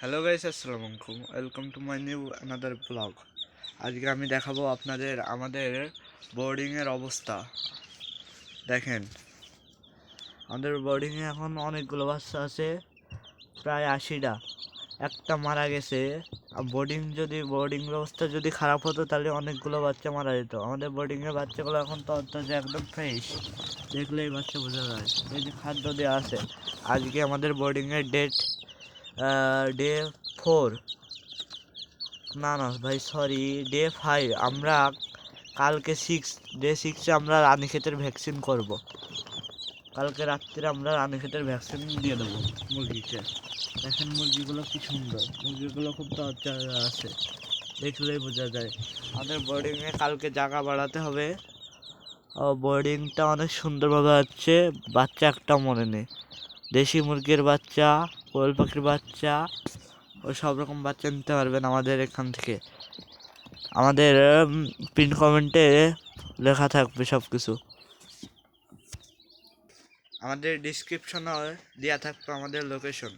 Hello guys আসসালামু আলাইকুম welcome to my new another vlog আজকে আমি দেখাবো আপনাদের, আমাদের বোর্ডিংয়ের অবস্থা। দেখেন, আমাদের বোর্ডিংয়ে এখন অনেকগুলো বাচ্চা আছে, প্রায় আশিটা। একটা মারা গেছে। বোর্ডিং যদি বোর্ডিং ব্যবস্থা যদি খারাপ হতো, তাহলে অনেকগুলো বাচ্চা মারা যেত। আমাদের বোর্ডিংয়ের বাচ্চাগুলো এখন তো অন্তত একদম ফ্রেশ দেখলেই বাচ্চা বোঝা যায়। এই যে খাদ্য দেওয়া আছে। আজকে আমাদের বোর্ডিংয়ের ডেট ডে ফোর না না, ভাই সরি ডে ফাইভ আমরা কালকে সিক্স ডে সিক্সে আমরা রানীক্ষেতের ভ্যাকসিন করব। কালকে রাত্রে আমরা রানীক্ষেতের ভ্যাকসিন দিয়ে দেবো মুরগিকে। দেখেন মুরগিগুলো কি সুন্দর। মুরগিগুলো খুব দরজা আছে। দেখলেই বোঝা যায়। আমাদের বোর্ডিংয়ে কালকে জায়গা বাড়াতে হবে। বোর্ডিংটা অনেক সুন্দরভাবে হচ্ছে। বাচ্চা একটা মনে নেই। দেশি মুরগির বাচ্চা। কোয়েল পাখির বাচ্চা ও সব রকম বাচ্চা নিতে পারবেন আমাদের এখান থেকে। আমাদের প্রিন্ট কমেন্টে লেখা থাকবে সব কিছু আমাদের ডিসক্রিপশনে দেওয়া থাকবে আমাদের লোকেশন